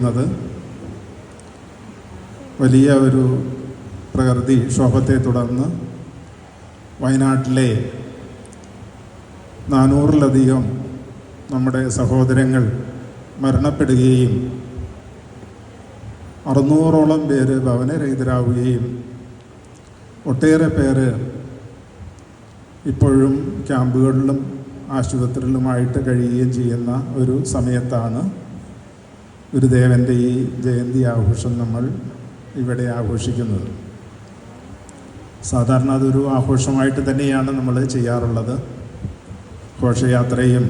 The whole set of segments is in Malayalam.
ത് വലിയ ഒരു പ്രകൃതി ക്ഷോഭത്തെ തുടർന്ന് വയനാട്ടിലെ നാനൂറിലധികം നമ്മുടെ സഹോദരങ്ങൾ മരണപ്പെടുകയും അറുന്നൂറോളം പേര് ഭവനരഹിതരാവുകയും ഒട്ടേറെ പേര് ഇപ്പോഴും ക്യാമ്പുകളിലും ആശുപത്രികളിലുമായിട്ട് കഴിയുകയും ചെയ്യുന്ന ഒരു സമയത്താണ് ഗുരുദേവന്റെ ഈ ജയന്തി ആഘോഷം നമ്മൾ ഇവിടെ ആഘോഷിക്കുന്നത്. സാധാരണ അതൊരു ആഘോഷമായിട്ട് തന്നെയാണ് നമ്മൾ ചെയ്യാറുള്ളത്. ഘോഷയാത്രയും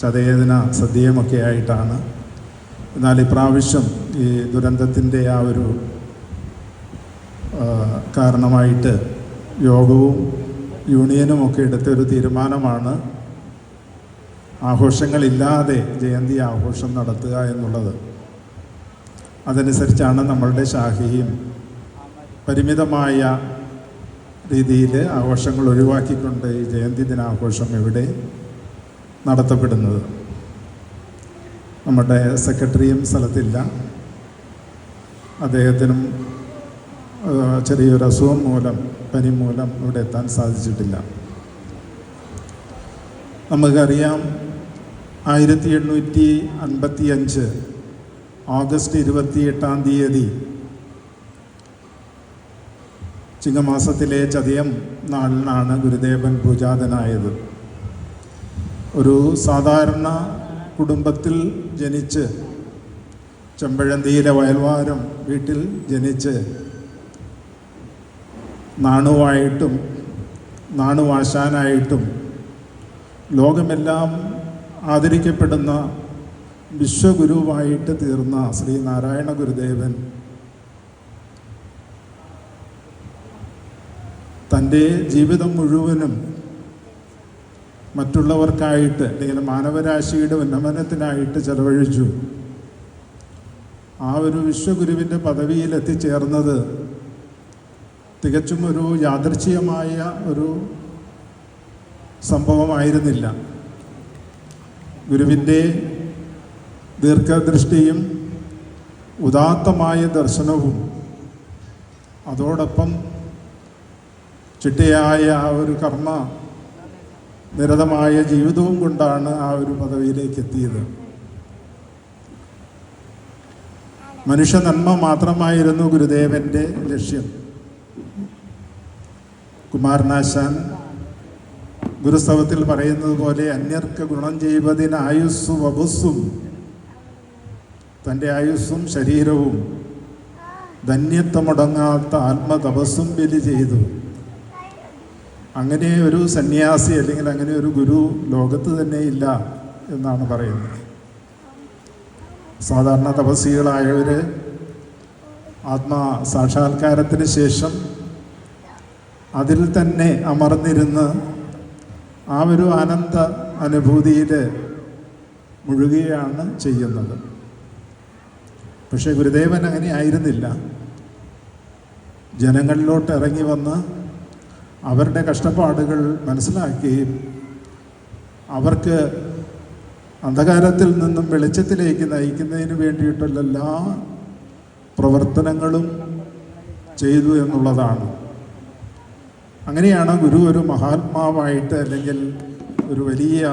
ചതയേതന സദ്യയുമൊക്കെ ആയിട്ടാണ്. എന്നാൽ ഇപ്രാവശ്യം ഈ ദുരന്തത്തിന്റെ ആ ഒരു കാരണമായിട്ട് യോഗവും യൂണിയനും ഒക്കെ എടുത്തൊരു തീരുമാനമാണ് ആഘോഷങ്ങളില്ലാതെ ജയന്തി ആഘോഷം നടത്തുക എന്നുള്ളത്. അതനുസരിച്ചാണ് നമ്മളുടെ ശാഖയും പരിമിതമായ രീതിയിൽ ആഘോഷങ്ങൾ ഒഴിവാക്കിക്കൊണ്ട് ഈ ജയന്തി ദിനാഘോഷം ഇവിടെ നടത്തപ്പെടുന്നത്. നമ്മുടെ സെക്രട്ടറിയും സ്ഥലത്തില്ല. അദ്ദേഹത്തിനും ചെറിയൊരു അസുഖം മൂലം പനി മൂലം ഇവിടെ എത്താൻ സാധിച്ചിട്ടില്ല. നമുക്കറിയാം ആയിരത്തി എണ്ണൂറ്റി അൻപത്തി അഞ്ച് ഓഗസ്റ്റ് ഇരുപത്തി എട്ടാം തീയതി ചിങ്ങമാസത്തിലെ ചതയം നാളിനാണ് ഗുരുദേവൻ പൂജാതനായത്. ഒരു സാധാരണ കുടുംബത്തിൽ ജനിച്ച് ചെമ്പഴന്തിയിലെ വയൽവാരം വീട്ടിൽ ജനിച്ച് നാണുവായിട്ടും നാണുവാശാനായിട്ടും ലോകമെല്ലാം ആദരിക്കപ്പെടുന്ന വിശ്വഗുരുവായിട്ട് തീർന്ന ശ്രീ നാരായണ ഗുരുദേവൻ തന്റെ ജീവിതം മുഴുവനും മറ്റുള്ളവർക്കായിട്ട് അല്ലെങ്കിൽ മാനവരാശിയുടെ ഉന്നമനത്തിനായിട്ട് ചെലവഴിച്ചു. ആ ഒരു വിശ്വഗുരുവിന്റെ പദവിയിൽ എത്തിച്ചേർന്നത് തികച്ചും ഒരു യാദർച്ഛികമായ ഒരു സംഭവമായിരുന്നില്ല. ഗുരുവിന്റെ ദീർഘദൃഷ്ടിയും ഉദാത്തമായ ദർശനവും അതോടൊപ്പം ചിട്ടയായ ആ ഒരു കർമ്മ നിരതമായ ജീവിതവും കൊണ്ടാണ് ആ ഒരു പദവിയിലേക്ക് എത്തിയത്. മനുഷ്യ നന്മ മാത്രമായിരുന്നു ഗുരുദേവന്റെ ലക്ഷ്യം. കുമാരനാശാൻ ഗുരുസ്തവത്തിൽ പറയുന്നത് പോലെ അന്യർക്ക് ഗുണം ചെയ്യുവതിന് ആയുസ്സും വപുസ്സും തന്റെ ആയുസ്സും ശരീരവും ധന്യത്വമുടങ്ങാത്ത ആത്മതപസ്സും ബലി ചെയ്തു. അങ്ങനെ ഒരു സന്യാസി അല്ലെങ്കിൽ അങ്ങനെ ഒരു ഗുരു ലോകത്ത് തന്നെ ഇല്ല എന്നാണ് പറയുന്നത്. സാധാരണ തപസ്സികളായവർ ആത്മാ സാക്ഷാത്കാരത്തിന് ശേഷം അതിൽ തന്നെ അമർന്നിരുന്ന് ആ ഒരു ആനന്ദ അനുഭൂതിയിൽ മുഴുകുകയാണ് ചെയ്യുന്നത്. പക്ഷേ ഗുരുദേവൻ അങ്ങനെ ആയിരുന്നില്ല. ജനങ്ങളിലോട്ട് ഇറങ്ങി വന്ന് അവരുടെ കഷ്ടപ്പാടുകൾ മനസ്സിലാക്കുകയും അവർക്ക് അന്ധകാരത്തിൽ നിന്നും വെളിച്ചത്തിലേക്ക് നയിക്കുന്നതിന് വേണ്ടിയിട്ടുള്ള എല്ലാ പ്രവർത്തനങ്ങളും ചെയ്തു എന്നുള്ളതാണ്. അങ്ങനെയാണ് ഗുരു ഒരു മഹാത്മാവായിട്ട് അല്ലെങ്കിൽ ഒരു വലിയ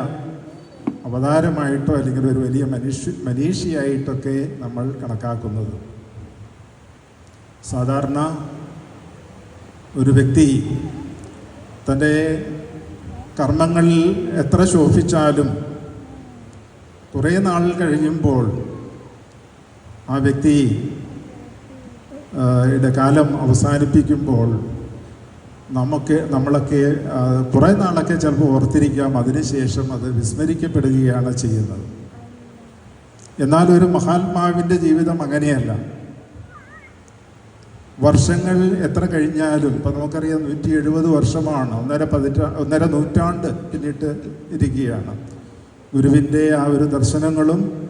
അവതാരമായിട്ടോ അല്ലെങ്കിൽ ഒരു വലിയ മനുഷ്യ മനീഷിയായിട്ടൊക്കെ നമ്മൾ കണക്കാക്കുന്നത്. സാധാരണ ഒരു വ്യക്തി തന്റെ കർമ്മങ്ങളിൽ എത്ര ശോഭിച്ചാലും കുറേ നാൾ കഴിയുമ്പോൾ ആ വ്യക്തി കാലം അവസാനിപ്പിക്കുമ്പോൾ നമുക്ക് നമ്മളൊക്കെ കുറേ നാളൊക്കെ ചിലപ്പോൾ ഓർത്തിരിക്കാം. അതിനുശേഷം അത് വിസ്മരിക്കപ്പെടുകയാണ് ചെയ്യുന്നത്. എന്നാൽ ഒരു മഹാത്മാവിന്റെ ജീവിതം അങ്ങനെയല്ല. വർഷങ്ങൾ എത്ര കഴിഞ്ഞാലും ഇപ്പം നമുക്കറിയാം നൂറ്റി എഴുപത് വർഷമാണ്. ഒന്നര പതിറ്റാ ഒന്നര നൂറ്റാണ്ട് പിന്നിട്ട് ഇരിക്കുകയാണ്. ഗുരുവിന്റെ ആ ഒരു ദർശനങ്ങളും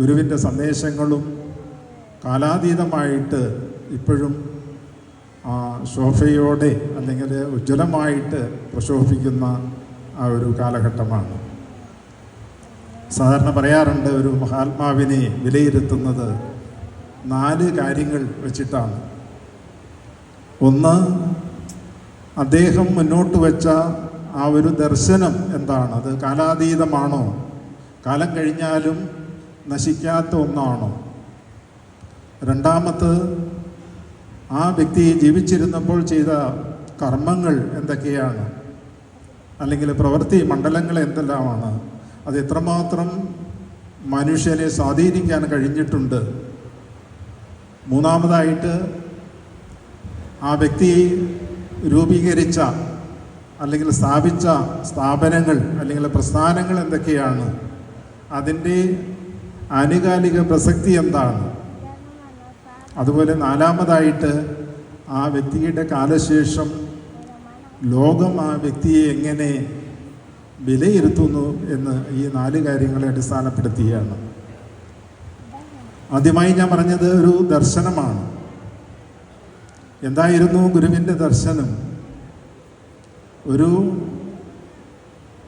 ഗുരുവിന്റെ സന്ദേശങ്ങളും കാലാതീതമായിട്ട് ഇപ്പോഴും ശോഭയോടെ അല്ലെങ്കിൽ ഉജ്ജ്വലമായിട്ട് പ്രശോഭിക്കുന്ന ആ ഒരു കാലഘട്ടമാണ്. സാധാരണ പറയാറുണ്ട് ഒരു മഹാത്മാവിനെ വിലയിരുത്തുന്നത് നാല് കാര്യങ്ങൾ വെച്ചിട്ടാണ്. ഒന്ന് അദ്ദേഹം മുന്നോട്ട് വെച്ച ആ ഒരു ദർശനം എന്താണ്? അത് കാലാതീതമാണോ? കാലം കഴിഞ്ഞാലും നശിക്കാത്ത ഒന്നാണോ? രണ്ടാമത് ആ വ്യക്തി ജീവിച്ചിരുന്നപ്പോൾ ചെയ്ത കർമ്മങ്ങൾ എന്തൊക്കെയാണ്? അല്ലെങ്കിൽ പ്രവൃത്തി മണ്ഡലങ്ങൾ എന്തെല്ലാമാണ്? അത് എത്രമാത്രം മനുഷ്യനെ സ്വാധീനിക്കാൻ കഴിഞ്ഞിട്ടുണ്ട്? മൂന്നാമതായിട്ട് ആ വ്യക്തി രൂപീകരിച്ച അല്ലെങ്കിൽ സ്ഥാപിച്ച സ്ഥാപനങ്ങൾ അല്ലെങ്കിൽ പ്രസ്ഥാനങ്ങൾ എന്തൊക്കെയാണ്? അതിന്റെ ആനുകാലിക പ്രസക്തി എന്താണ്? അതുപോലെ നാലാമതായിട്ട് ആ വ്യക്തിയുടെ കാലശേഷം ലോകം ആ വ്യക്തിയെ എങ്ങനെ വിലയിരുത്തുന്നു എന്ന് ഈ നാല് കാര്യങ്ങളെ അടിസ്ഥാനപ്പെടുത്തിയാണ്. ആദ്യമായി ഞാൻ പറഞ്ഞത് ഒരു ദർശനമാണ്. എന്തായിരുന്നു ഗുരുവിന്റെ ദർശനം? ഒരു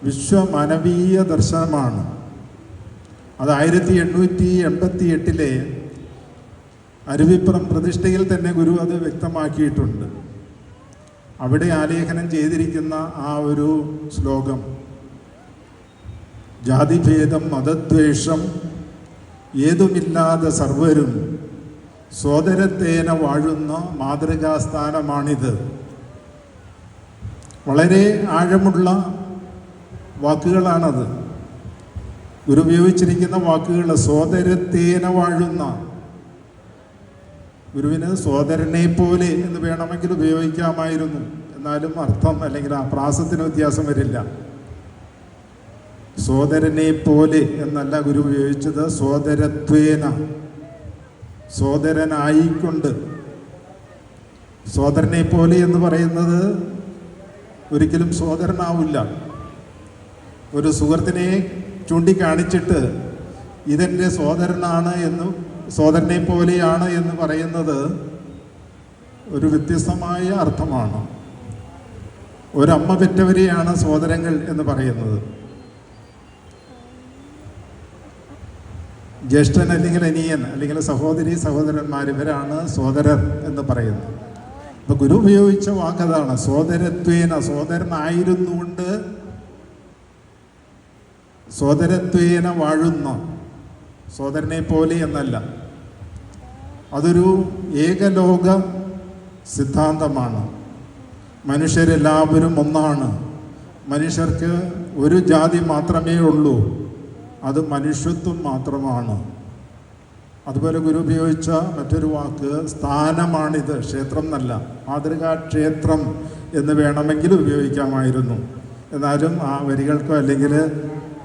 വിശ്വമാനവീയ ദർശനമാണ്. അത് ആയിരത്തി എണ്ണൂറ്റി എൺപത്തി എട്ടിലെ അരുവിപ്പുറം പ്രതിഷ്ഠയിൽ തന്നെ ഗുരു അത് വ്യക്തമാക്കിയിട്ടുണ്ട്. അവിടെ ആലേഖനം ചെയ്തിരിക്കുന്ന ആ ഒരു ശ്ലോകം ജാതിഭേദം മതദ്വേഷം ഏതുമില്ലാതെ സർവരും സോദരത്തേന വാഴുന്ന മാതൃകാസ്ഥാനമാണിത്. വളരെ ആഴമുള്ള വാക്കുകളാണത്. ഗുരു ഉപയോഗിച്ചിരിക്കുന്ന വാക്കുകൾ സോദരത്തേന വാഴുന്ന ഗുരുവിന് സോദരനെ പോലെ എന്ന് വേണമെങ്കിൽ ഉപയോഗിക്കാമായിരുന്നു. എന്നാലും അർത്ഥം അല്ലെങ്കിൽ ആ പ്രാസത്തിന് വ്യത്യാസം വരില്ല. സോദരനെ പോലെ എന്നല്ല ഗുരു ഉപയോഗിച്ചത്. സോദരത്വേന സോദരനായിക്കൊണ്ട് സോദരനെ പോലെ എന്ന് പറയുന്നത് ഒരിക്കലും സോദരനാവില്ല ഒരു സുഹൃത്തിനെ ചൂണ്ടിക്കാണിച്ചിട്ട് ഇതെന്റെ സോദരനാണ് എന്ന് സോദരനെ പോലെയാണ് എന്ന് പറയുന്നത് ഒരു വ്യത്യസ്തമായ അർത്ഥമാണ്. ഒരമ്മ പെറ്റവരെയാണ് സോദരങ്ങൾ എന്ന് പറയുന്നത്. ജ്യേഷ്ഠൻ അല്ലെങ്കിൽ അനിയൻ അല്ലെങ്കിൽ സഹോദരി സഹോദരന്മാർ ഇവരാണ് സോദരർ എന്ന് പറയുന്നത്. അപ്പൊ ഗുരു ഉപയോഗിച്ച വാക്കതാണ് സോദരത്വേന സോദരനായിരുന്നുകൊണ്ട് സോദരത്വേന വാഴുന്ന. സോദരനെ പോലെ എന്നല്ല. അതൊരു ഏകലോക സിദ്ധാന്തമാണ്. മനുഷ്യരെല്ലാവരും ഒന്നാണ്. മനുഷ്യർക്ക് ഒരു ജാതി മാത്രമേ ഉള്ളൂ. അത് മനുഷ്യത്വം മാത്രമാണ്. അതുപോലെ ഗുരു ഉപയോഗിച്ച മറ്റൊരു വാക്ക് സ്ഥാനമാണിത് ക്ഷേത്രം എന്നല്ല മാതൃകാ ക്ഷേത്രം എന്ന് വേണമെങ്കിൽ ഉപയോഗിക്കാമായിരുന്നു. എന്നാലും ആ വരികൾക്കോ അല്ലെങ്കിൽ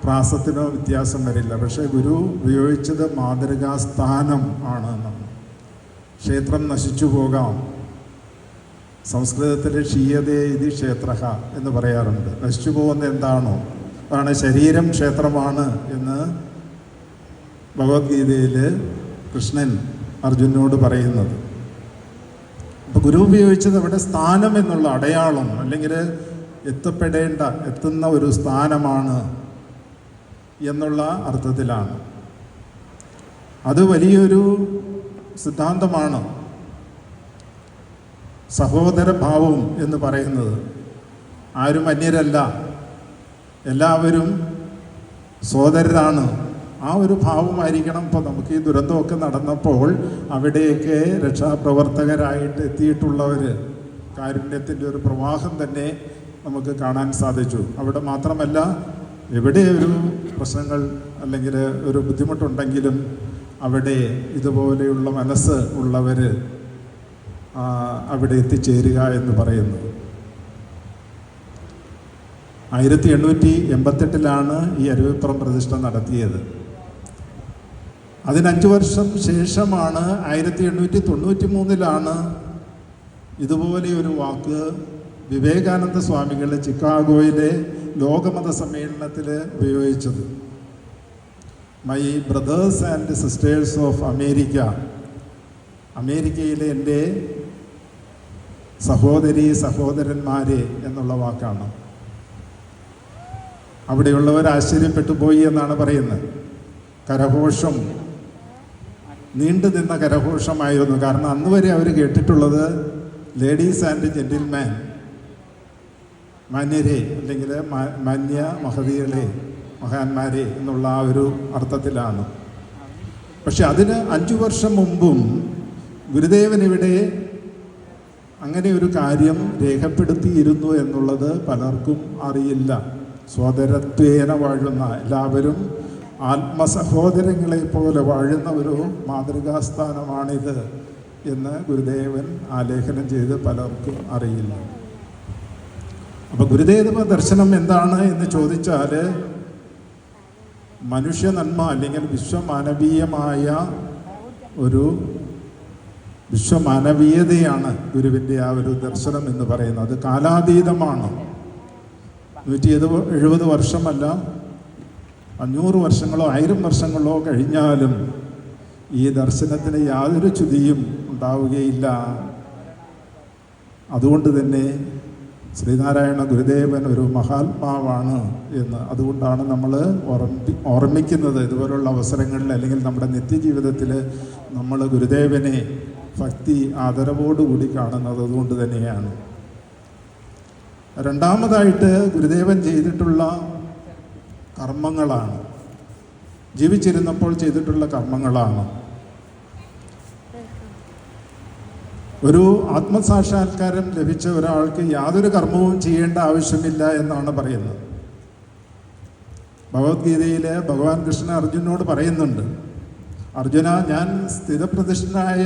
പ്രാസത്തിനോ വ്യത്യാസം വരില്ല. പക്ഷേ ഗുരു ഉപയോഗിച്ചത് മാതൃകാ സ്ഥാനം ആണ് ക്ഷേത്രം നശിച്ചു പോകാം. സംസ്കൃതത്തിൽ ക്ഷീയതേ ഇത് ക്ഷേത്ര എന്ന് പറയാറുണ്ട്. നശിച്ചു പോകുന്നത് എന്താണോ? അതാണ് ശരീരം ക്ഷേത്രമാണ് എന്ന് ഭഗവത്ഗീതയിൽ കൃഷ്ണൻ അർജുനോട് പറയുന്നത്. അപ്പോൾ ഗുരു ഉപയോഗിച്ചത് അവിടെ സ്ഥാനം എന്നുള്ള അടയാളം അല്ലെങ്കിൽ എത്തപ്പെടേണ്ട എത്തുന്ന ഒരു സ്ഥാനമാണ് എന്നുള്ള അർത്ഥത്തിലാണ്. അത് വലിയൊരു സിദ്ധാന്തമാണ്. സഹോദരഭാവം എന്ന് പറയുന്നത്. ആരും അന്യരല്ല. എല്ലാവരും സഹോദരരാണ്. ആ ഒരു ഭാവമായിരിക്കണം ഇപ്പോൾ നമുക്ക് ഈ ദുരന്തമൊക്കെ നടന്നപ്പോൾ അവിടെയൊക്കെ രക്ഷാപ്രവർത്തകരായിട്ട് എത്തിയിട്ടുള്ളവർ കാരുണ്യത്തിന്റെ ഒരു പ്രവാഹം തന്നെ നമുക്ക് കാണാൻ സാധിച്ചു. അവിടെ മാത്രമല്ല എവിടെ ഒരു പ്രശ്നങ്ങൾ അല്ലെങ്കിൽ ഒരു ബുദ്ധിമുട്ടുണ്ടെങ്കിലും അവിടെ ഇതുപോലെയുള്ള മനസ്സ് ഉള്ളവർ അവിടെ എത്തിച്ചേരുക എന്ന് പറയുന്നു. ആയിരത്തി എണ്ണൂറ്റി എൺപത്തെട്ടിലാണ് ഈ അരുവിപ്പുറം പ്രതിഷ്ഠ നടത്തിയത്. അതിനഞ്ച് വർഷം ശേഷമാണ് ആയിരത്തി എണ്ണൂറ്റി തൊണ്ണൂറ്റി മൂന്നിലാണ് ഇതുപോലെ ഒരു വാക്ക് വിവേകാനന്ദ സ്വാമികൾ ചിക്കാഗോയിലെ ലോകമത സമ്മേളനത്തിൽ ഉപയോഗിച്ചത്. My brothers and sisters of America അമേരിക്കയിലെ എന്റെ സഹോദരി സഹോദരന്മാരെ എന്നുള്ള വാക്കാണ്. അവിടെയുള്ളവർ ആശ്ചര്യപ്പെട്ടു പോയി എന്നാണ് പറയുന്നത്. കരഘോഷം നീണ്ടു നിന്ന കരഘോഷമായിരുന്നു. കാരണം അന്ന് വരെ അവർ കേട്ടിട്ടുള്ളത് ലേഡീസ് ആൻഡ് ജെന്റിൽമാൻ മാന്യരെ അല്ലെങ്കിൽ മന്യ മഹതികളെ മഹാന്മാരെ എന്നുള്ള ആ ഒരു അർത്ഥത്തിലാണ്. പക്ഷെ അതിന് അഞ്ചു വർഷം മുമ്പും ഗുരുദേവൻ ഇവിടെ അങ്ങനെ ഒരു കാര്യം രേഖപ്പെടുത്തിയിരുന്നു എന്നുള്ളത് പലർക്കും അറിയില്ല. സ്വതരത്വേന വാഴുന്ന എല്ലാവരും ആത്മസഹോദരങ്ങളെ പോലെ വാഴുന്ന ഒരു മാതൃകാസ്ഥാനമാണിത് എന്ന് ഗുരുദേവൻ ആലേഖനം ചെയ്ത് പലർക്കും അറിയില്ല. അപ്പൊ ഗുരുദേവ ദർശനം എന്താണ് എന്ന് ചോദിച്ചാൽ മനുഷ്യ നന്മ അല്ലെങ്കിൽ വിശ്വമാനവീയമായ ഒരു വിശ്വമാനവീയതയാണ് ഗുരുവിന്റെ ആ ഒരു ദർശനം എന്ന് പറയുന്നത്. അത് കാലാതീതമാണ്. നൂറ്റി എഴുപ- എഴുപത് വർഷമല്ല അഞ്ഞൂറ് വർഷങ്ങളോ ആയിരം വർഷങ്ങളോ കഴിഞ്ഞാലും ഈ ദർശനത്തിന് യാതൊരു ചുതിയും ഉണ്ടാവുകയില്ല. അതുകൊണ്ട് തന്നെ ശ്രീനാരായണ ഗുരുദേവൻ ഒരു മഹാത്മാവാണ് എന്ന് അതുകൊണ്ടാണ് നമ്മൾ ഓർമ്മി ഓർമ്മിക്കുന്നത്. ഇതുപോലുള്ള അവസരങ്ങളിൽ അല്ലെങ്കിൽ നമ്മുടെ നിത്യജീവിതത്തിൽ നമ്മൾ ഗുരുദേവനെ ഭക്തി ആദരവോടുകൂടി കാണുന്നത് അതുകൊണ്ട് തന്നെയാണ്. രണ്ടാമതായിട്ട് ഗുരുദേവൻ ചെയ്തിട്ടുള്ള കർമ്മങ്ങളാണ്. ജീവിച്ചിരുന്നപ്പോൾ ചെയ്തിട്ടുള്ള കർമ്മങ്ങളാണ്. ഒരു ആത്മസാക്ഷാത്കാരം ലഭിച്ച ഒരാൾക്ക് യാതൊരു കർമ്മവും ചെയ്യേണ്ട ആവശ്യമില്ല എന്നാണ് പറയുന്നത്. ഭഗവത്ഗീതയിൽ ഭഗവാൻ കൃഷ്ണൻ അർജുനോട് പറയുന്നുണ്ട് അർജുന ഞാൻ സ്ഥിരപ്രതിഷ്ഠനായ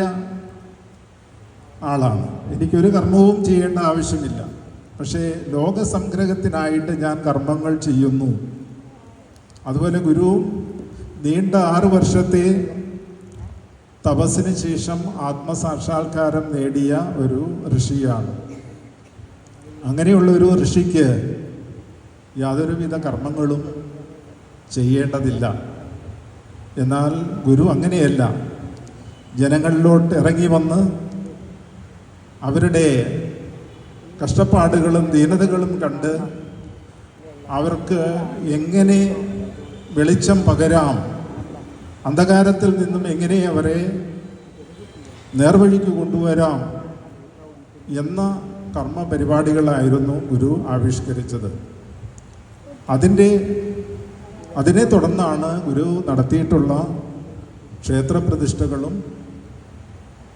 ആളാണ്. എനിക്കൊരു കർമ്മവും ചെയ്യേണ്ട ആവശ്യമില്ല. പക്ഷേ ലോകസംഗ്രഹത്തിനായിട്ട് ഞാൻ കർമ്മങ്ങൾ ചെയ്യുന്നു. അതുപോലെ ഗുരു നീണ്ട ആറു വർഷത്തെ തപസ്സിന് ശേഷം ആത്മസാക്ഷാത്കാരം നേടിയ ഒരു ഋഷിയാണ്. അങ്ങനെയുള്ള ഒരു ഋഷിക്ക് യാതൊരുവിധ കർമ്മങ്ങളും ചെയ്യേണ്ടതില്ല. എന്നാൽ ഗുരു അങ്ങനെയല്ല. ജനങ്ങളിലോട്ട് ഇറങ്ങി വന്ന് അവരുടെ കഷ്ടപ്പാടുകളും ദീനതകളും കണ്ട് അവർക്ക് എങ്ങനെ വെളിച്ചം പകരാം അന്ധകാരത്തിൽ നിന്നും എങ്ങനെ അവരെ നേർവഴിക്ക് കൊണ്ടുവരാം എന്ന കർമ്മ പരിപാടികളായിരുന്നു ഗുരു ആവിഷ്കരിച്ചത്. അതിന്റെ അതിനെ തുടർന്നാണ് ഗുരു നടത്തിയിട്ടുള്ള ക്ഷേത്രപ്രതിഷ്ഠകളും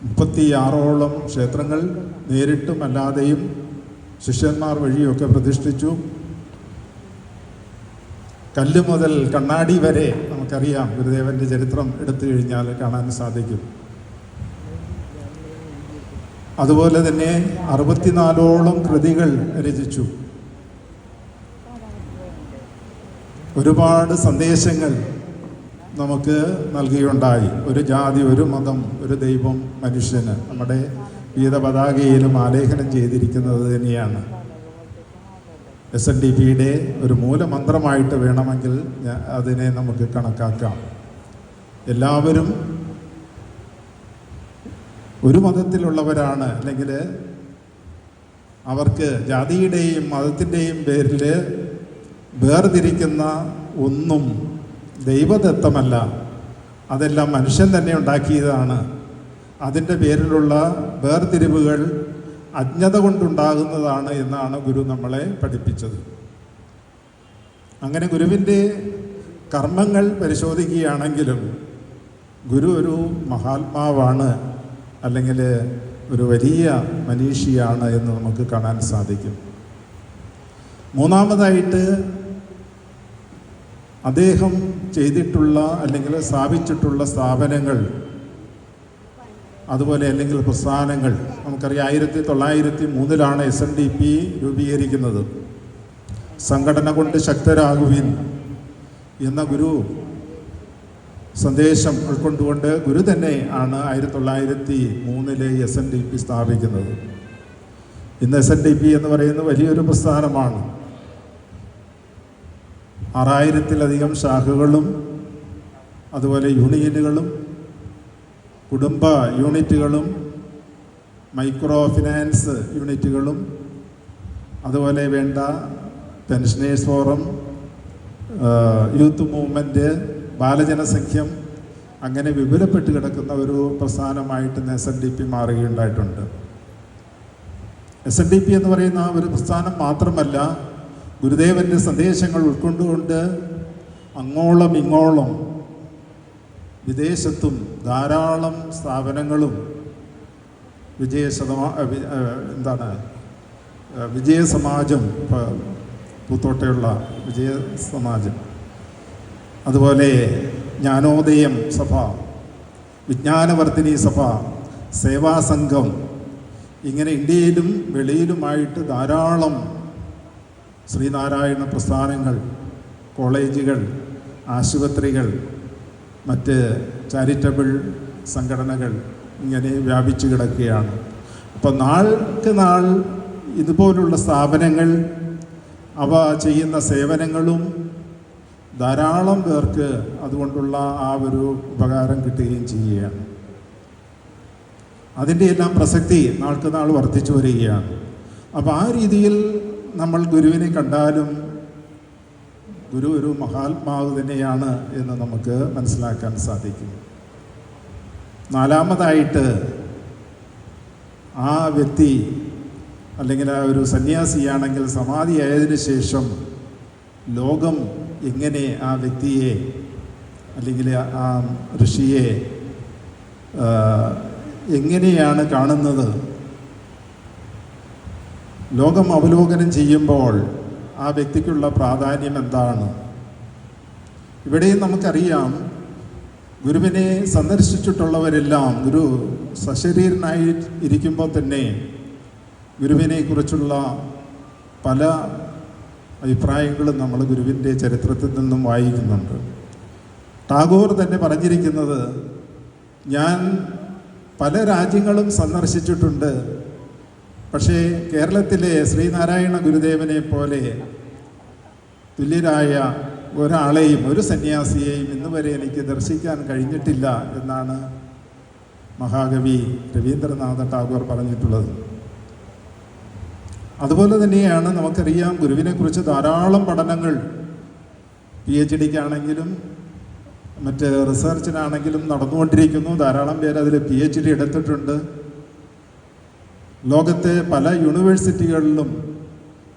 മുപ്പത്തിയാറോളം ക്ഷേത്രങ്ങൾ നേരിട്ടും അല്ലാതെയും ശിഷ്യന്മാർ വഴിയൊക്കെ പ്രതിഷ്ഠിച്ചു. കല്ല് മുതൽ കണ്ണാടി വരെ നമുക്കറിയാം ഗുരുദേവന്റെ ചരിത്രം എടുത്തു കഴിഞ്ഞാൽ കാണാൻ സാധിക്കും. അതുപോലെ തന്നെ അറുപത്തിനാലോളം കൃതികൾ രചിച്ചു. ഒരുപാട് സന്ദേശങ്ങൾ നമുക്ക് നൽകുകയുണ്ടായി ഒരു ജാതി ഒരു മതം ഒരു ദൈവം മനുഷ്യന്. നമ്മുടെ ഗീത പതാകയിലും ആലേഖനം ചെയ്തിരിക്കുന്നത് തന്നെയാണ്. എസ് എൻ ഡി പിയുടെ ഒരു മൂലമന്ത്രമായിട്ട് വേണമെങ്കിൽ അതിനെ നമുക്ക് കണക്കാക്കാം. എല്ലാവരും ഒരു മതത്തിലുള്ളവരാണ് അല്ലെങ്കിൽ അവർക്ക് ജാതിയുടെയും മതത്തിന്റെയും പേരിൽ വേർതിരിക്കുന്ന ഒന്നും ദൈവദത്തമല്ല. അതെല്ലാം മനുഷ്യൻ തന്നെ ഉണ്ടാക്കിയതാണ്. അതിന്റെ പേരിലുള്ള വേർതിരിവുകൾ അജ്ഞത കൊണ്ടുണ്ടാകുന്നതാണ് എന്നാണ് ഗുരു നമ്മളെ പഠിപ്പിച്ചത്. അങ്ങനെ ഗുരുവിന്റെ കർമ്മങ്ങൾ പരിശോധിക്കുകയാണെങ്കിലും ഗുരു ഒരു മഹാത്മാവാണ് അല്ലെങ്കിൽ ഒരു വലിയ മനീഷിയാണ് എന്ന് നമുക്ക് കാണാൻ സാധിക്കും. മൂന്നാമതായിട്ട് അദ്ദേഹം ചെയ്തിട്ടുള്ള അല്ലെങ്കിൽ സ്ഥാപിച്ചിട്ടുള്ള സ്ഥാപനങ്ങൾ അതുപോലെ അല്ലെങ്കിൽ പ്രസ്ഥാനങ്ങൾ. നമുക്കറിയാം ആയിരത്തി തൊള്ളായിരത്തി മൂന്നിലാണ് എസ് എൻ ഡി പി രൂപീകരിക്കുന്നത്. സംഘടന കൊണ്ട് ശക്തരാകുവിൻ എന്ന ഗുരു സന്ദേശം ഉൾക്കൊണ്ടുകൊണ്ട് ഗുരു തന്നെ ആണ് ആയിരത്തി തൊള്ളായിരത്തി മൂന്നിലെ എസ് എൻ ഡി പി സ്ഥാപിക്കുന്നത്. ഇന്ന് എസ് എൻ ഡി പി എന്ന് പറയുന്നത് വലിയൊരു പ്രസ്ഥാനമാണ്. ആറായിരത്തിലധികം ശാഖകളും അതുപോലെ യൂണിയനുകളും കുടുംബ യൂണിറ്റുകളും മൈക്രോ ഫിനാൻസ് യൂണിറ്റുകളും അതുപോലെ വേണ്ട പെൻഷനേഴ്സ് ഫോറം യൂത്ത് മൂവ്മെന്റ് ബാലജനസഖ്യം അങ്ങനെ വിപുലപ്പെട്ട് കിടക്കുന്ന ഒരു പ്രസ്ഥാനമായിട്ട് എസ് എൻ ഡി പി മാറുകയുണ്ടായിട്ടുണ്ട്. എസ് എൻ ഡി പി എന്ന് പറയുന്ന ഒരു പ്രസ്ഥാനം മാത്രമല്ല ഗുരുദേവന്റെ സന്ദേശങ്ങൾ ഉൾക്കൊണ്ടുകൊണ്ട് അങ്ങോളം ഇങ്ങോളം വിദേശത്തും ധാരാളം സ്ഥാപനങ്ങളും വിജയ ശതമാ അഹ് വി- അഹ് എന്താണ് വിജയസമാജം പൂത്തോട്ടയുള്ള വിജയ സമാജം അതുപോലെ ജ്ഞാനോദയം സഭ വിജ്ഞാനവർദ്ധിനി സഭ സേവാസംഘം ഇങ്ങനെ ഇന്ത്യയിലും വെളിയിലുമായിട്ട് ധാരാളം ശ്രീനാരായണ പ്രസ്ഥാനങ്ങൾ കോളേജുകൾ ആശുപത്രികൾ മറ്റ് ചാരിറ്റബിൾ സംഘടനകൾ ഇങ്ങനെ വ്യാപിച്ചു കിടക്കുകയാണ്. അപ്പോൾ നാൾക്ക് നാൾ ഇതുപോലുള്ള സ്ഥാപനങ്ങൾ അവ ചെയ്യുന്ന സേവനങ്ങളും ധാരാളം പേർക്ക് അതുകൊണ്ടുള്ള ആ ഒരു ഉപകാരം കിട്ടുകയും ചെയ്യുകയാണ്. അതിന്റെ എല്ലാം പ്രസക്തി നാൾക്ക് നാൾ വർദ്ധിച്ചു വരികയാണ്. അപ്പോൾ ആ രീതിയിൽ നമ്മൾ ഗുരുവിനെ കണ്ടാലും ഗുരു ഒരു മഹാത്മാവ് തന്നെയാണ് എന്ന് നമുക്ക് മനസ്സിലാക്കാൻ സാധിക്കും. നാലാമതായിട്ട് ആ വ്യക്തി അല്ലെങ്കിൽ ആ ഒരു സന്യാസിയാണെങ്കിൽ സമാധിയായതിനു ശേഷം ലോകം എങ്ങനെ ആ വ്യക്തിയെ അല്ലെങ്കിൽ ആ ഋഷിയെ എങ്ങനെയാണ് കാണുന്നത്? ലോകം അവലോകനം ചെയ്യുമ്പോൾ ആ വ്യക്തിക്കുള്ള പ്രാധാന്യം എന്താണ്? ഇവിടെയും നമുക്കറിയാം ഗുരുവിനെ സന്ദർശിച്ചിട്ടുള്ളവരെല്ലാം ഗുരു സശരീരനായി ഇരിക്കുമ്പോൾ തന്നെ ഗുരുവിനെ കുറിച്ചുള്ള പല അഭിപ്രായങ്ങളും നമ്മൾ ഗുരുവിന്റെ ചരിത്രത്തിൽ നിന്നും വായിക്കുന്നുണ്ട്. ടാഗോർ തന്നെ പറഞ്ഞിരിക്കുന്നത് ഞാൻ പല രാജ്യങ്ങളും സന്ദർശിച്ചിട്ടുണ്ട്. പക്ഷേ കേരളത്തിലെ ശ്രീനാരായണ ഗുരുദേവനെ പോലെ തുല്യരായ ഒരാളെയും ഒരു സന്യാസിയെയും ഇന്ന് വരെ എനിക്ക് ദർശിക്കാൻ കഴിഞ്ഞിട്ടില്ല എന്നാണ് മഹാകവി രവീന്ദ്രനാഥ ടാഗോർ പറഞ്ഞിട്ടുള്ളത്. അതുപോലെ തന്നെയാണ് നമുക്കറിയാം ഗുരുവിനെക്കുറിച്ച് ധാരാളം പഠനങ്ങൾ. പി എച്ച് ഡിക്കാണെങ്കിലും മറ്റ് റിസർച്ചിനാണെങ്കിലും നടന്നുകൊണ്ടിരിക്കുന്നു. ധാരാളം പേര് അതിൽ പി എച്ച് ഡി എടുത്തിട്ടുണ്ട്. ലോകത്തെ പല യൂണിവേഴ്സിറ്റികളിലും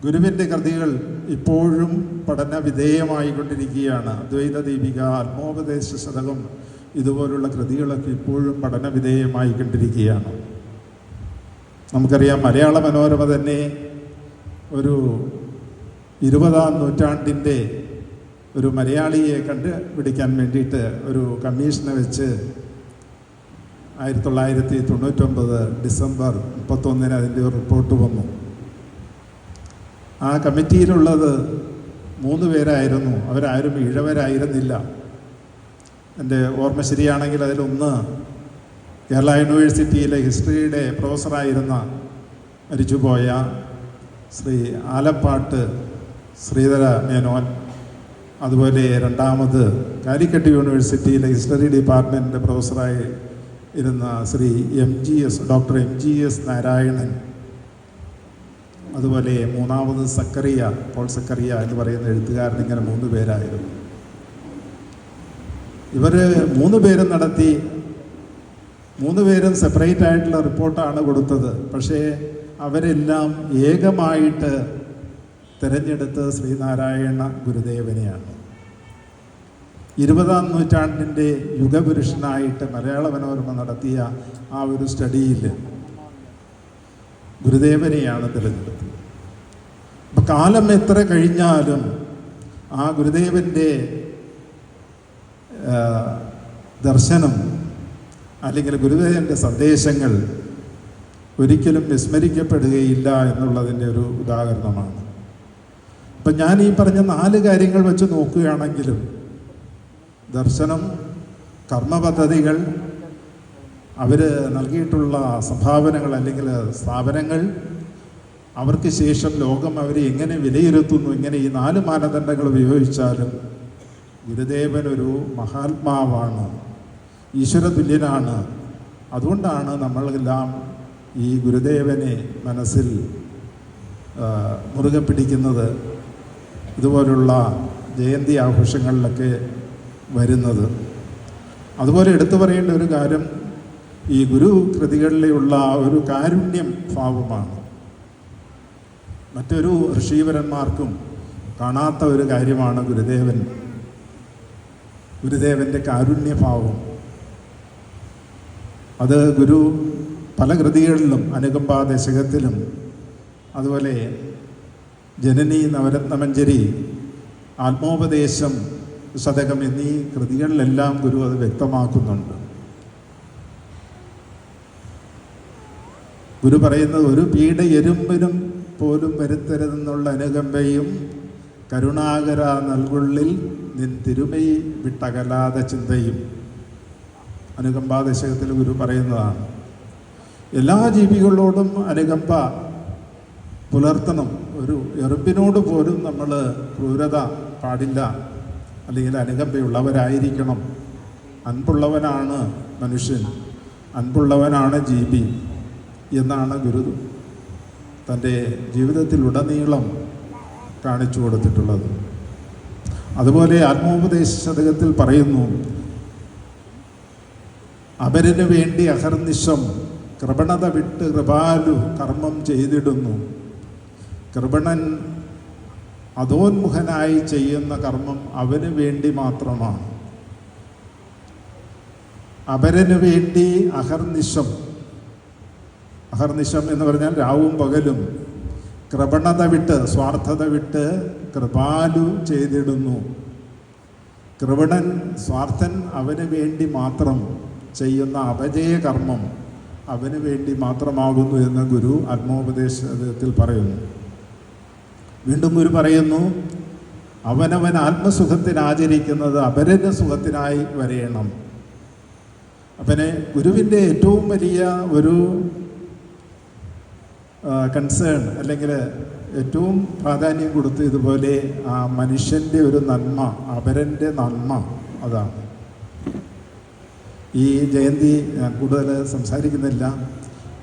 ഗുരുവിന്റെ കൃതികൾ ഇപ്പോഴും പഠന വിധേയമായിക്കൊണ്ടിരിക്കുകയാണ്. അദ്വൈത ദീപിക ആത്മോപദേശ ശതകം ഇതുപോലുള്ള കൃതികളൊക്കെ ഇപ്പോഴും പഠന വിധേയമായിക്കൊണ്ടിരിക്കുകയാണ്. നമുക്കറിയാം മലയാള മനോരമ തന്നെ ഒരു ഇരുപതാം നൂറ്റാണ്ടിന്റെ ഒരു മലയാളിയെ കണ്ടുപിടിക്കാൻ വേണ്ടിയിട്ട് ഒരു കമ്മീഷനെ വെച്ച് ആയിരത്തി തൊള്ളായിരത്തി തൊണ്ണൂറ്റൊമ്പത് ഡിസംബർ മുപ്പത്തൊന്നിന് അതിന്റെ ഒരു റിപ്പോർട്ട് വന്നു. ആ കമ്മിറ്റിയിലുള്ളത് മൂന്ന് പേരായിരുന്നു. അവരാരും ഇഴവരായിരുന്നില്ല. എന്റെ ഓർമ്മ ശരിയാണെങ്കിൽ അതിലൊന്ന് കേരള യൂണിവേഴ്സിറ്റിയിലെ ഹിസ്റ്ററിയുടെ പ്രൊഫസറായിരുന്ന മരിച്ചുപോയ ശ്രീ ആലപ്പാട്ട് ശ്രീധര മേനോൻ അതുപോലെ രണ്ടാമത് കാലിക്കട്ട് യൂണിവേഴ്സിറ്റിയിലെ ഹിസ്റ്ററി ഡിപ്പാർട്ട്മെന്റിന്റെ പ്രൊഫസറായി ഇരുന്ന Shri M G S doctor M G S Narayanan. അതുപോലെ മൂന്നാമത് സക്കറിയ പോൾ സക്കറിയ എന്ന് പറയുന്ന എഴുത്തുകാരൻ ഇങ്ങനെ മൂന്ന് പേരായിരുന്നു. ഇവർ മൂന്ന് പേരും നടത്തി മൂന്ന് പേരും സെപ്പറേറ്റ് ആയിട്ടുള്ള റിപ്പോർട്ടാണ് കൊടുത്തത്. പക്ഷേ അവരെല്ലാം ഏകമായിട്ട് തിരഞ്ഞെടുത്ത് ശ്രീനാരായണ ഗുരുദേവനെയാണ്. ഇരുപതാം നൂറ്റാണ്ടിന്റെ യുഗപുരുഷനായിട്ട് മലയാള മനോരമ നടത്തിയ ആ ഒരു സ്റ്റഡിയിൽ ഗുരുദേവനെയാണ് തിരഞ്ഞെടുത്തത്. അപ്പം കാലം എത്ര കഴിഞ്ഞാലും ആ ഗുരുദേവന്റെ ദർശനം അല്ലെങ്കിൽ ഗുരുദേവന്റെ സന്ദേശങ്ങൾ ഒരിക്കലും വിസ്മരിക്കപ്പെടുകയില്ല എന്നുള്ളതിന്റെ ഒരു ഉദാഹരണമാണ്. അപ്പം ഞാൻ ഈ പറഞ്ഞ നാല് കാര്യങ്ങൾ വെച്ച് നോക്കുകയാണെങ്കിലും ദർശനം കർമ്മപദ്ധതികൾ അവർ നൽകിയിട്ടുള്ള സംഭാവനകൾ അല്ലെങ്കിൽ സ്ഥാപനങ്ങൾ അവർക്ക് ശേഷം ലോകം അവരെ എങ്ങനെ വിലയിരുത്തുന്നു ഇങ്ങനെ ഈ നാല് മാനദണ്ഡങ്ങൾ ഉപയോഗിച്ചാലും ഗുരുദേവൻ ഒരു മഹാത്മാവാണ് ഈശ്വര തുല്യനാണ് അതുകൊണ്ടാണ് നമ്മളെല്ലാം ഈ ഗുരുദേവനെ മനസ്സിൽ മുറുകെ പിടിക്കുന്നത്. ഇതുപോലുള്ള ജയന്തി ആഘോഷങ്ങളിലൊക്കെ വരുന്നത്. അതുപോലെ എടുത്തു പറയേണ്ട ഒരു കാര്യം ഈ ഗുരു കൃതികളിലുള്ള ഒരു കാരുണ്യം ഭാവമാണ്. മറ്റൊരു ഋഷീവരന്മാർക്കും കാണാത്ത ഒരു കാര്യമാണ് ഗുരുദേവൻ. ഗുരുദേവന്റെ കാരുണ്യഭാവം. അത് ഗുരു പല കൃതികളിലും അനുകമ്പാ ദശകത്തിലും അതുപോലെ ജനനി നവരത്നമഞ്ജരി ആത്മോപദേശം ശതകം എന്നീ കൃതികളിലെല്ലാം ഗുരു അത് വ്യക്തമാക്കുന്നുണ്ട്. ഗുരു പറയുന്നത് ഒരു പീഡ എരുമ്പിനും പോലും വരുത്തരുതെന്നുള്ള അനുകമ്പയും കരുണാകര നൽകുള്ളിൽ നിൻ തിരുമൈ വിട്ടകലാതെ ചിന്തയും അനുകമ്പാദശകത്തിൽ ഗുരു പറയുന്നതാണ്. എല്ലാ ജീവികളോടും അനുകമ്പ പുലർത്തണം. ഒരു എറുമ്പിനോട് പോലും നമ്മൾ ക്രൂരത പാടില്ല. അല്ലെങ്കിൽ അനുകമ്പയുള്ളവരായിരിക്കണം. അൻപുള്ളവനാണ് മനുഷ്യൻ. അൻപുള്ളവനാണ് ജീവി. എന്നാണ് ഗുരു തന്റെ ജീവിതത്തിലുടനീളം കാണിച്ചു കൊടുത്തിട്ടുള്ളത്. അതുപോലെ ആത്മോപദേശ ശതകത്തിൽ പറയുന്നു അവരന് വേണ്ടി അഹർനിശം കൃപണത വിട്ട് കൃപാലു കർമ്മം ചെയ്തിടുന്നു. കൃപണൻ അധോന്മുഖനായി ചെയ്യുന്ന കർമ്മം അവന് വേണ്ടി മാത്രമാണ്. അപരന് വേണ്ടി അഹർനിശം അഹർനിശം എന്ന് പറഞ്ഞാൽ രാവും പകലും. കൃപണത വിട്ട് സ്വാർത്ഥത വിട്ട് കൃപാലു ചെയ്തിടുന്നു. കൃപണൻ സ്വാർത്ഥൻ അവന് വേണ്ടി മാത്രം ചെയ്യുന്ന അപജയ കർമ്മം അവന് വേണ്ടി മാത്രമാകുന്നു എന്ന് ഗുരു ആത്മോപദേശത്തിൽ പറയുന്നു. വീണ്ടും ഗുരു പറയുന്നു അവനവൻ ആത്മസുഖത്തിന് ആചരിക്കുന്നത് അപരന് സുഖത്തിനായി വരയണം അവനെ ഗുരുവിന്റെ ഏറ്റവും വലിയ ഒരു കൺസേൺ അല്ലെങ്കിൽ ഏറ്റവും പ്രാധാന്യം കൊടുത്ത് ഇതുപോലെ ആ മനുഷ്യന്റെ ഒരു നന്മ അപരന്റെ നന്മ അതാണ്. ഈ ജയന്തി ഞാൻ കൂടുതൽ സംസാരിക്കുന്നില്ല.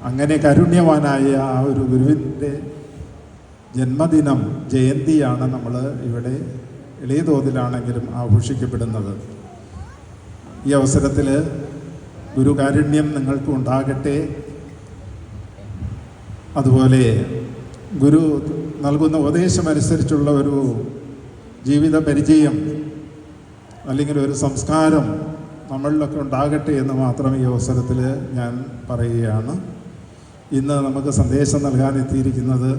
അങ്ങനെ കാരുണ്യവാനായ ആ ഒരു ഗുരുവിന്റെ ജന്മദിനം ജയന്തിയാണ് നമ്മൾ ഇവിടെ എളിയ തോതിലാണെങ്കിലും ആഘോഷിക്കപ്പെടുന്നത്. ഈ അവസരത്തിൽ ഗുരുകാരുണ്യം നിങ്ങൾക്ക് ഉണ്ടാകട്ടെ. അതുപോലെ ഗുരു നൽകുന്ന ഉപദേശമനുസരിച്ചുള്ള ഒരു ജീവിത പരിചയം അല്ലെങ്കിൽ ഒരു സംസ്കാരം നമ്മളിലൊക്കെ ഉണ്ടാകട്ടെ എന്ന് മാത്രം ഈ അവസരത്തിൽ ഞാൻ പറയുകയാണ്. ഇന്ന് നമുക്ക് സന്ദേശം നൽകാൻ എത്തിയിരിക്കുന്നത്